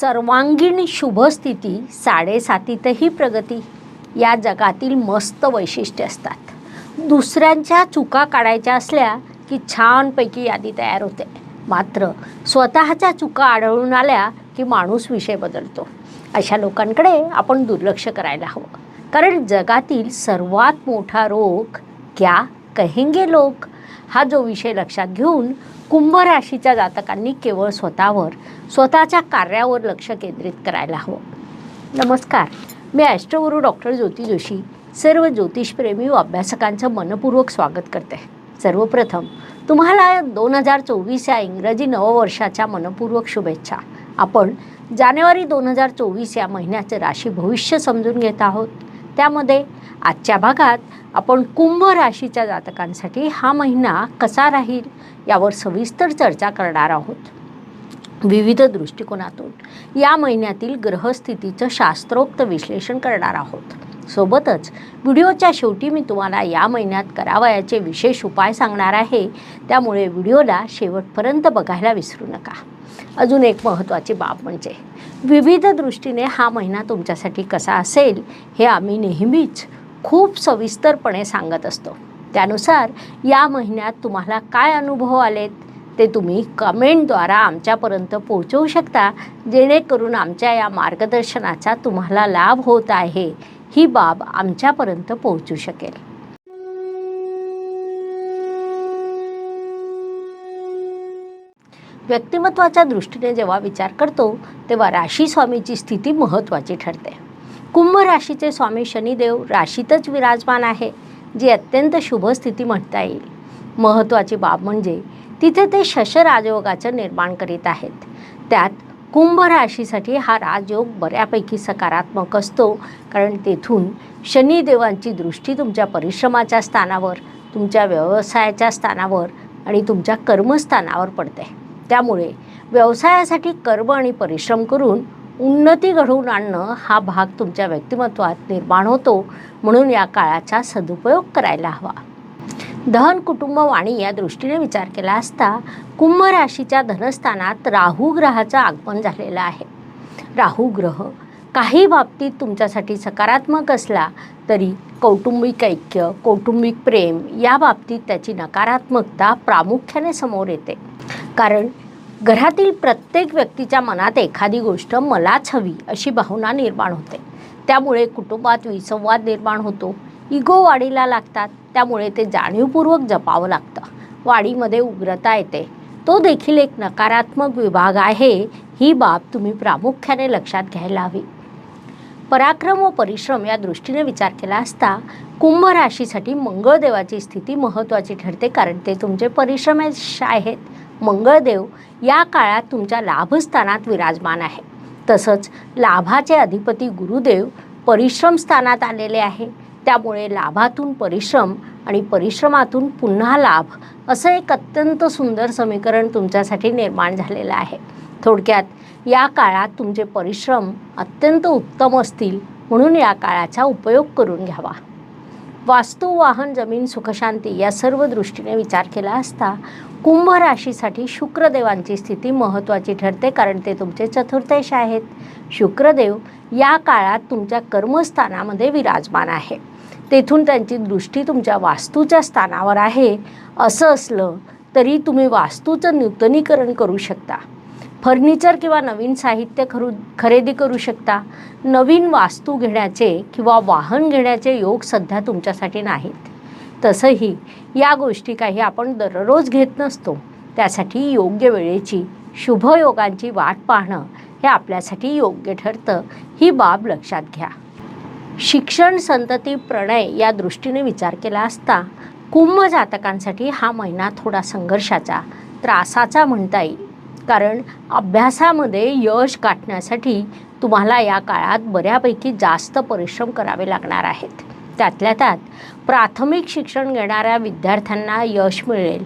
सर्वांगीण शुभस्थिती साडेसातीतही प्रगती या जगातील मस्त वैशिष्ट्य असतात. दुसऱ्यांच्या चुका काढायच्या असल्या की छानपैकी यादी तयार होते. मात्र स्वतःच्या चुका आढळून आल्या की माणूस विषय बदलतो. अशा लोकांकडे आपण दुर्लक्ष करायला हवं. कारण जगातील सर्वात मोठा रोग क्या कहेंगे लोक? हा जो विषय लक्षात घेऊन कुंभ राशीच्या जातकांनी केवळ स्वतःवर स्वतःच्या कार्यावर लक्ष केंद्रित करायला हवं. नमस्कार मी ॲस्ट्रोगुरू डॉक्टर ज्योती जोशी सर्व ज्योतिषप्रेमी व अभ्यासकांचं मनपूर्वक स्वागत करते. सर्वप्रथम तुम्हाला दोन हजार चोवीस या इंग्रजी नववर्षाच्या मनपूर्वक शुभेच्छा. आपण जानेवारी दोन हजार चोवीस या महिन्याचं राशी भविष्य समजून घेत आहोत. त्यामध्ये आजच्या भागात आपण कुंभ राशीच्या जातकांसाठी हा महिना कसा राहील यावर सविस्तर चर्चा करणार आहोत. विविध दृष्टिकोनातून या महिन्यातील ग्रहस्थितीचं शास्त्रोक्त विश्लेषण करणार आहोत. सोबतच व्हिडिओच्या शेवटी मी तुम्हाला या महिन्यात करावयाचे विशेष उपाय सांगणार आहे. त्यामुळे व्हिडिओला शेवटपर्यंत बघायला विसरू नका. अजून एक महत्त्वाची बाब म्हणजे विविध दृष्टीने हा महिना तुमच्यासाठी कसा असेल हे आम्ही नेहमीच खूप सविस्तरपणे सांगत असतो. त्यानुसार या महिन्यात तुम्हाला काय अनुभव आलेत? ते तुम्ही कमेंटद्वारा आमच्यापर्यंत पोहोचवू शकता जेणेकरून आमच्या या मार्गदर्शनाचा तुम्हाला लाभ होत आहे. ही बाब आमच्यापर्यंत पोहोचू शकेल. व्यक्तिमत्वाच्या दृष्टीने जेव्हा विचार करतो तेव्हा राशी स्वामीची स्थिती महत्त्वाची ठरते. कुंभ राशीचे स्वामी शनिदेव राशीतच विराजमान आहे जी अत्यंत शुभ स्थिती म्हणता येईल. महत्त्वाची बाब म्हणजे तिथे ते शश राजयोगाचं निर्माण करीत आहेत. त्यात कुंभ राशीसाठी हा राजयोग बऱ्यापैकी सकारात्मक असतो कारण तेथून शनिदेवांची दृष्टी तुमच्या परिश्रमाच्या स्थानावर तुमच्या व्यवसायाच्या स्थानावर आणि तुमच्या कर्मस्थानावर पडते. त्यामुळे व्यवसायासाठी कर्म आणि परिश्रम करून उन्नती घडवून आणणं हा भाग तुमच्या व्यक्तिमत्वात निर्माण होतो म्हणून या काळाचा सदुपयोग करायला हवा. दहन कुटुंब वाणी या दृष्टीने विचार केला असता कुंभ राशीच्या धनस्थानात राहू ग्रहाचं आगमन झालेलं आहे. राहू ग्रह काही बाबतीत तुमच्यासाठी सकारात्मक असला तरी कौटुंबिक ऐक्य कौटुंबिक प्रेम या बाबतीत त्याची नकारात्मकता प्रामुख्याने समोर येते. कारण घरातील प्रत्येक व्यक्तीच्या मनात एखादी गोष्ट मलाच हवी अशी भावना निर्माण होते. त्यामुळे कुटुंबात विसंवाद निर्माण होतो. इगो वाढीला लागतात. त्यामुळे ते जाणीवपूर्वक जपावं लागतं. वाढीमध्ये उग्रता येते. तो देखील एक नकारात्मक विभाग आहे ही बाब तुम्ही प्रामुख्याने लक्षात घ्यायला हवी. पराक्रम व परिश्रम या दृष्टीने विचार केला असता कुंभ राशीसाठी मंगळदेवाची स्थिती महत्त्वाची ठरते कारण ते तुमचे परिश्रमेश आहेत. मंगळदेव या काळात तुमच्या लाभस्थानात विराजमान आहे. तसंच लाभाचे अधिपती गुरुदेव परिश्रम स्थानात आलेले आहे. त्यामुळे लाभातून परिश्रम आणि परिश्रमातून पुन्हा लाभ असं एक अत्यंत सुंदर समीकरण तुमच्यासाठी निर्माण झालेलं आहे. थोडक्यात या काळात तुमचे परिश्रम अत्यंत उत्तम असतील म्हणून या काळाचा उपयोग करून घ्यावा. वास्तू वाहन जमीन सुखशांती या सर्व दृष्टीने विचार केला असता कुंभ राशीसाठी शुक्रदेवांची स्थिती महत्त्वाची ठरते कारण ते तुमचे चतुर्थेश आहेत. शुक्रदेव या काळात तुमच्या कर्मस्थानामध्ये विराजमान आहे. तेथून त्यांची दृष्टी तुमच्या वास्तूच्या स्थानावर आहे. असं असलं तरी तुम्ही वास्तूचं नूतनीकरण करू शकता. फर्निचर किंवा नवीन साहित्य खरू खरेदी करू शकता. नवीन वास्तू घेण्याचे किंवा वाहन घेण्याचे योग सध्या तुमच्यासाठी नाहीत. तसंही या गोष्टी काही आपण दररोज घेत नसतो. त्यासाठी योग्य वेळेची शुभयोगांची वाट पाहणं हे आपल्यासाठी योग्य ठरतं ही बाब लक्षात घ्या. शिक्षण संतती प्रणय या दृष्टीने विचार केला असता कुंभ जातकांसाठी हा महिना थोडा संघर्षाचा त्रासाचा म्हणता येईल. कारण अभ्यासामध्ये यश गाठण्यासाठी तुम्हाला या काळात बऱ्यापैकी जास्त परिश्रम करावे लागणार आहेत. त्यातल्या त्यात प्राथमिक शिक्षण घेणाऱ्या विद्यार्थ्यांना यश मिळेल.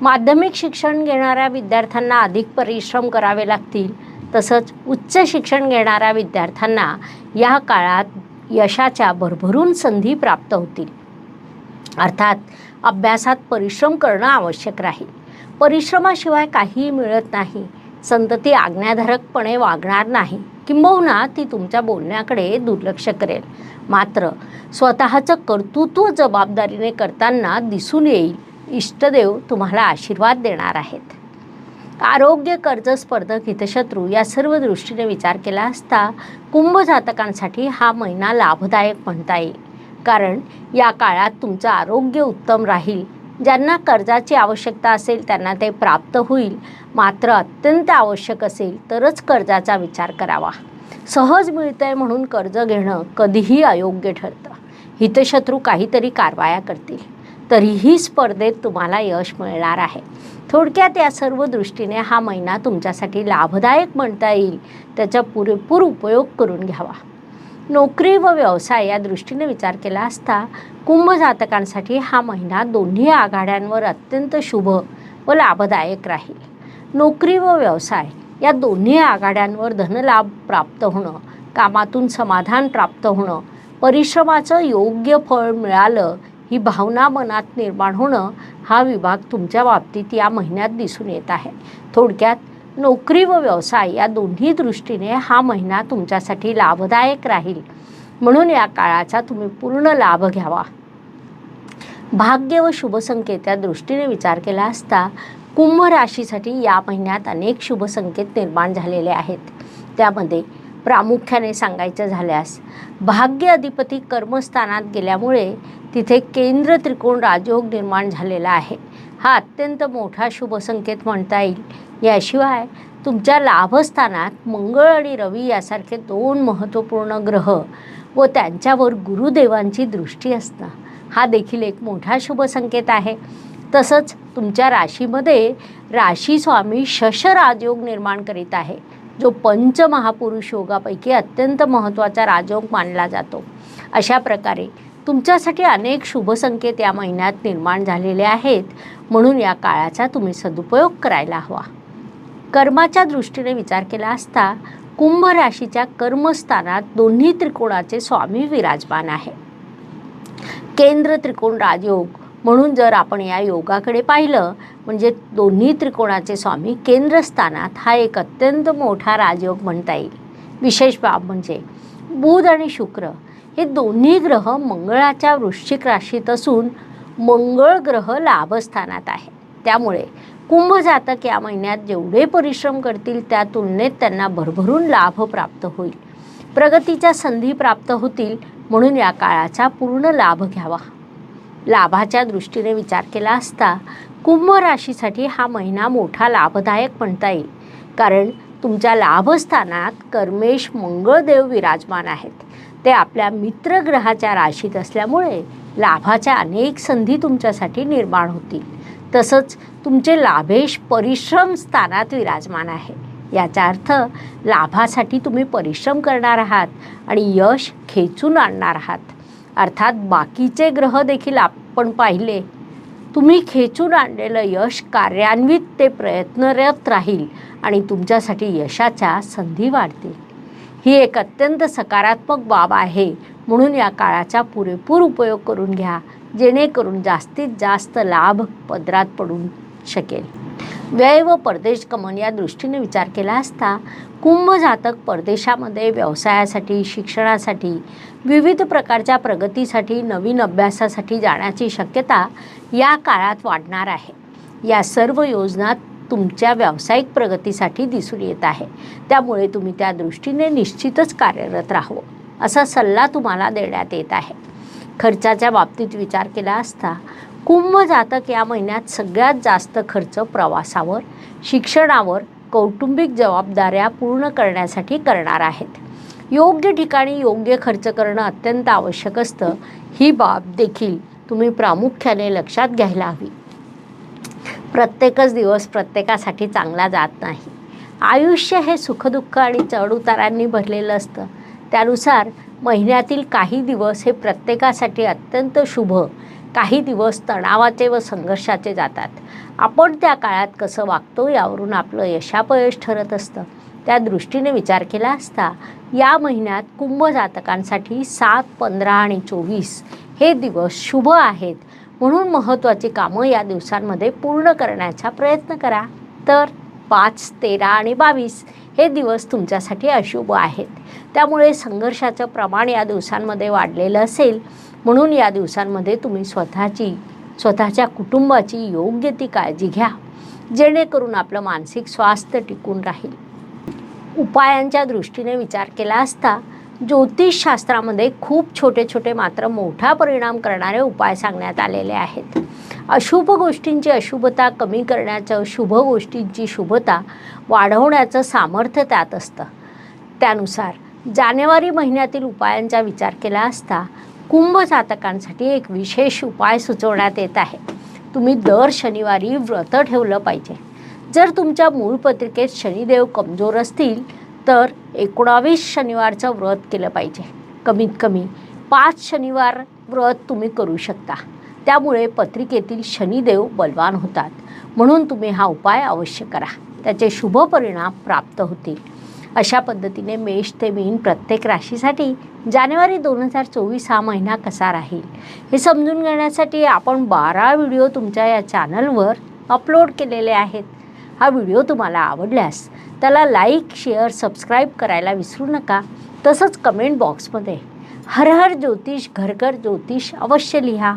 माध्यमिक शिक्षण घेणाऱ्या विद्यार्थ्यांना अधिक परिश्रम करावे लागतील. तसंच उच्च शिक्षण घेणाऱ्या विद्यार्थ्यांना या काळात यशाच्या भरभरून संधी प्राप्त होतील. अर्थात अभ्यासात परिश्रम करणं आवश्यक राहील. परिश्रमाशिवाय काहीही मिळत नाही. संतती आज्ञाधारकपणे वागणार नाही. किंबहुना ती तुमच्या बोलण्याकडे दुर्लक्ष करेल. मात्र स्वतःचं कर्तृत्व जबाबदारीने करताना दिसून येईल. इष्टदेव तुम्हाला आशीर्वाद देणार आहेत. आरोग्य कर्ज स्पर्धक हितशत्रू या सर्व दृष्टीने विचार केला असता कुंभ जातकांसाठी हा महिना लाभदायक म्हणता येईल. कारण या काळात तुमचं आरोग्य उत्तम राहील. ज्यांना कर्जाची आवश्यकता असेल त्यांना ते प्राप्त होईल. मात्र अत्यंत आवश्यक असेल तरच कर्जाचा विचार करावा. सहज मिळतंय म्हणून कर्ज घेणं कधीही अयोग्य ठरतं. हितशत्रू काहीतरी कारवाया करतील. तरीही स्पर्धेत तुम्हाला यश मिळणार आहे. थोडक्यात या सर्व दृष्टीने हा महिना तुमच्यासाठी लाभदायक म्हणता येईल. त्याचा पुरेपूर उपयोग करून घ्यावा. नोकरी व व्यवसाय या दृष्टीने विचार केला असता कुंभ जातकांसाठी हा महिना दोन्ही आघाड्यांवर अत्यंत शुभ व लाभदायक राहील. नोकरी व व्यवसाय या दोन्ही आघाड्यांवर धनलाभ प्राप्त होणं कामातून समाधान प्राप्त होणं परिश्रमाचं योग्य फळ मिळालं ही भावना मनात निर्माण होणं हा विभाग तुमच्या बाबतीत या महिन्यात दिसून येत आहे. थोडक्यात नोकरी व व्यवसाय या दोन्ही दृष्टीने हा महिना तुमच्यासाठी लाभदायक राहील. म्हणून या काळाचा तुम्ही पूर्ण लाभ घ्यावा. भाग्य व शुभसंकेत या दृष्टीने विचार केला असता कुंभ राशीसाठी या महिन्यात अनेक शुभसंकेत निर्माण झालेले आहेत. त्यामध्ये प्रामुख्याने सांगायचं झाल्यास भाग्य अधिपती कर्मस्थानात गेल्यामुळे तिथे केंद्र त्रिकोण राजयोग निर्माण झालेला आहे. हा अत्यंत मोठा शुभसंकेत म्हणता येईल. याशिवाय तुमच्या लाभस्थानात मंगळ आणि रवी यासारखे दोन महत्त्वपूर्ण ग्रह व त्यांच्यावर गुरुदेवांची दृष्टी असणं हा देखील एक मोठा शुभसंकेत आहे. तसंच तुमच्या राशीमध्ये राशी स्वामी शश राजयोग निर्माण करीत आहे. जो पंचमहापुरुष योगापैकी अत्यंत महत्त्वाचा राजयोग मानला जातो. अशा प्रकारे तुमच्यासाठी अनेक शुभसंकेत या महिन्यात निर्माण झालेले आहेत. म्हणून या काळाचा तुम्ही सदुपयोग करायला हवा. कर्माच्या दृष्टीने विचार केला असता कुंभ राशीच्या कर्मस्थानात दोन्ही त्रिकोणाचे स्वामी विराजमान आहे. केंद्र त्रिकोण राजयोग म्हणून जर आपण या योगाकडे पाहिलं म्हणजे दोन्ही त्रिकोणाचे स्वामी केंद्रस्थानात हा एक अत्यंत मोठा राजयोग म्हणता येईल. विशेष बाब म्हणजे बुध आणि शुक्र हे दोन्ही ग्रह मंगळाच्या वृश्चिक राशीत असून मंगळ ग्रह लाभस्थानात आहे. त्यामुळे कुंभ जातक या महिन्यात जेवढे परिश्रम करतील त्या तुलनेत त्यांना भरभरून लाभ प्राप्त होईल. प्रगतीच्या संधी प्राप्त होतील म्हणून या काळाचा पूर्ण लाभ घ्यावा. लाभाच्या दृष्टीने विचार केला असता कुंभ राशीसाठी हा महिना मोठा लाभदायक म्हणता येईल. कारण तुमच्या लाभस्थानात कर्मेश मंगळदेव विराजमान आहेत. ते आपल्या मित्रग्रहाच्या राशीत असल्यामुळे लाभाच्या अनेक संधी तुमच्यासाठी निर्माण होतील. तसंच तुमचे लाभेश परिश्रम स्थानात विराजमान आहे. याचा अर्थ लाभासाठी तुम्ही परिश्रम करणार आहात आणि यश खेचून आणणार आहात. अर्थात बाकीचे ग्रह देखील आपण पाहिले. तुम्ही खेचून आणलेलं यश कार्यान्वित ते प्रयत्नरत राहील आणि तुमच्यासाठी यशाच्या संधी वाढतील. ही एक अत्यंत सकारात्मक बाब आहे. म्हणून या काळाचा पुरेपूर उपयोग करून घ्या. जेणेकरून जास्तीत जास्त लाभ पदरात पडू शकेल. व्यय व परदेश गमन या दृष्टीने विचार केला असता कुंभ जातक परदेशामध्ये व्यवसायासाठी शिक्षणासाठी विविध प्रकारच्या प्रगतीसाठी नवीन अभ्यासासाठी जाण्याची शक्यता या काळात वाढणार आहे. या सर्व योजना तुमच्या व्यावसायिक प्रगतीसाठी दिसून येत आहे. त्यामुळे तुम्ही त्या दृष्टीने निश्चितच कार्यरत राहावं असा सल्ला तुम्हाला देण्यात येत आहे. खर्चाच्या बाबतीत विचार केला असता कुंभ जातक या महिन्यात सगळ्यात जास्त खर्च प्रवासावर शिक्षणावर कौटुंबिक जबाबदाऱ्या पूर्ण करण्यासाठी करणार आहेत. योग्य ठिकाणी योग्य खर्च करणं अत्यंत आवश्यक असतं. ही बाब देखील तुम्ही प्रामुख्याने लक्षात घ्यायला हवी. प्रत्येकच दिवस प्रत्येकासाठी चांगला जात नाही. आयुष्य हे सुखदुःख आणि चढउतारांनी भरलेलं असतं. त्यानुसार महिन्यातील काही दिवस हे प्रत्येकासाठी अत्यंत शुभ. काही दिवस तणावाचे व संघर्षाचे जातात. आपण त्या काळात कसं वागतो यावरून आपलं यशापयश ठरत असतं. त्या दृष्टीने विचार केला असता या महिन्यात कुंभ जातकांसाठी सात पंधरा आणि चोवीस हे दिवस शुभ आहेत. म्हणून महत्त्वाची कामं या दिवसांमध्ये पूर्ण करण्याचा प्रयत्न करा. तर पाच तेरा आणि बावीस हे दिवस तुमच्यासाठी अशुभ आहेत. त्यामुळे संघर्षाचं प्रमाण या दिवसांमध्ये वाढलेलं असेल. म्हणून या दिवसांमध्ये तुम्ही स्वतःची स्वतःच्या कुटुंबाची योग्य ती काळजी घ्या. जेणेकरून आपलं मानसिक स्वास्थ्य टिकून राहील. उपायांच्या दृष्टीने विचार केला असता ज्योतिषशास्त्रामध्ये खूप छोटे छोटे मात्र मोठा परिणाम करणारे उपाय सांगण्यात आलेले आहेत. अशुभ गोष्टींची अशुभता कमी करण्याचं शुभ गोष्टींची शुभता वाढवण्याचं सामर्थ्य त्यात असतं. त्यानुसार जानेवारी महिन्यातील उपायांचा विचार केला असता कुंभ जातकांसाठी एक विशेष उपाय सुचवण्यात येत आहे. तुम्ही दर शनिवारी व्रत ठेवलं पाहिजे. जर तुमच्या मूळ पत्रिकेत शनिदेव कमजोर असतील तर एकोणावीस शनिवारचं व्रत केलं पाहिजे. कमीत कमी पाच शनिवार व्रत तुम्ही करू शकता. त्यामुळे पत्रिकेतील शनिदेव बलवान होतात. म्हणून तुम्ही हा उपाय अवश्य करा. त्याचे शुभ परिणाम प्राप्त होतील. अशा पद्धतीने मेष ते मीन प्रत्येक राशीसाठी जानेवारी दोन हजार चोवीस हा महिना कसा राहील? हे समजून घेण्यासाठी आपण बारा व्हिडिओ तुमच्या या चॅनलवर अपलोड केलेले आहेत. हा व्हिडिओ तुम्हाला आवडल्यास त्याला लाईक शेअर सबस्क्राईब करायला विसरू नका. तसंच कमेंट बॉक्समध्ये हर हर ज्योतिष घरघर ज्योतिष अवश्य लिहा.